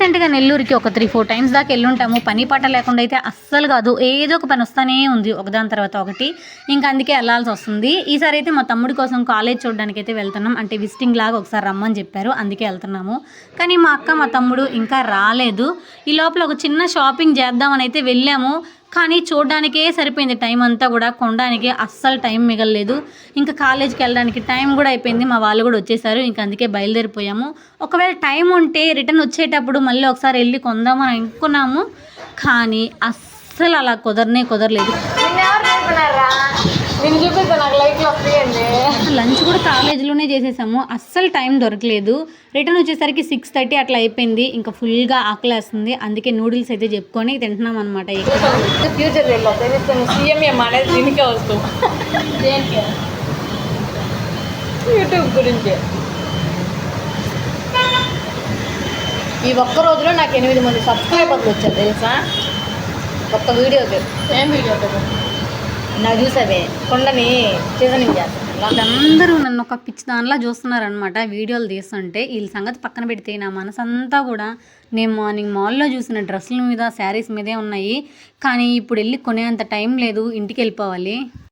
రీసెంట్గా నెల్లూరుకి ఒక త్రీ ఫోర్ టైమ్స్ దాకా వెళ్ళుంటాము పని పాట లేకుండా అయితే అస్సలు కాదు. ఏదో ఒక పని వస్తానే ఉంది ఒకదాని తర్వాత ఒకటి. ఇంకా అందుకే వెళ్ళాల్సి వస్తుంది. ఈసారి అయితే మా తమ్ముడి కోసం కాలేజ్ చూడడానికి అయితే వెళ్తున్నాం. అంటే విజిటింగ్ లాగా ఒకసారి రమ్మని చెప్పారు. అందుకే వెళ్తున్నాము. కానీ మా అక్క మా తమ్ముడు ఇంకా రాలేదు. ఈ లోపల ఒక చిన్న షాపింగ్ చేద్దామని అయితే వెళ్ళాము. కానీ చూడడానికే సరిపోయింది టైం అంతా కూడా. కొనడానికి అస్సలు టైం మిగలలేదు. ఇంకా కాలేజ్కి వెళ్ళడానికి టైం కూడా అయిపోయింది. మా వాళ్ళు కూడా వచ్చేసారు. ఇంకా అందుకే బయలుదేరిపోయాము. ఒకవేళ టైం ఉంటే రిటర్న్ వచ్చేటప్పుడు మళ్ళీ ఒకసారి వెళ్ళి కొందామని అనుకున్నాము. కానీ అస్సలు అలా కుదరనే కుదరలేదు. నేను చూపిస్తా నాకు లైట్లో ఫ్రీ అండి లంచ్ కూడా కాలేజీలోనే చేసేసాము. అస్సలు టైం దొరకలేదు. రిటర్న్ వచ్చేసరికి సిక్స్ థర్టీ అట్లా అయిపోయింది. ఇంకా ఫుల్గా ఆకలేస్తుంది. అందుకే నూడిల్స్ అయితే చెప్పుకొని తింటున్నాం అనమాట ఫ్యూచర్ సీఎంఎం అనేది దీనికే వస్తాం. దేనికి? యూట్యూబ్ గురించి. ఈ ఒక్క రోజులో నాకు ఎనిమిది మంది సబ్స్క్రైబర్లు వచ్చారు తెలుసా? ఒక్క వీడియోకి. ఏం వీడియో నాకు చూసావే కొండని సీజనింగ్ చేస్తాను వాళ్ళందరూ నన్ను ఒక పిచ్చి దానిలా చూస్తున్నారనమాట వీడియోలు తీస్తుంటే వీళ్ళ సంగతి పక్కన పెడితే నా మనసంతా కూడా నేను మార్నింగ్ మాల్లో చూసిన డ్రెస్సుల మీద శారీస్ మీదే ఉన్నాయి. కానీ ఇప్పుడు వెళ్ళి కొనేంత టైం లేదు. ఇంటికి వెళ్ళిపోవాలి.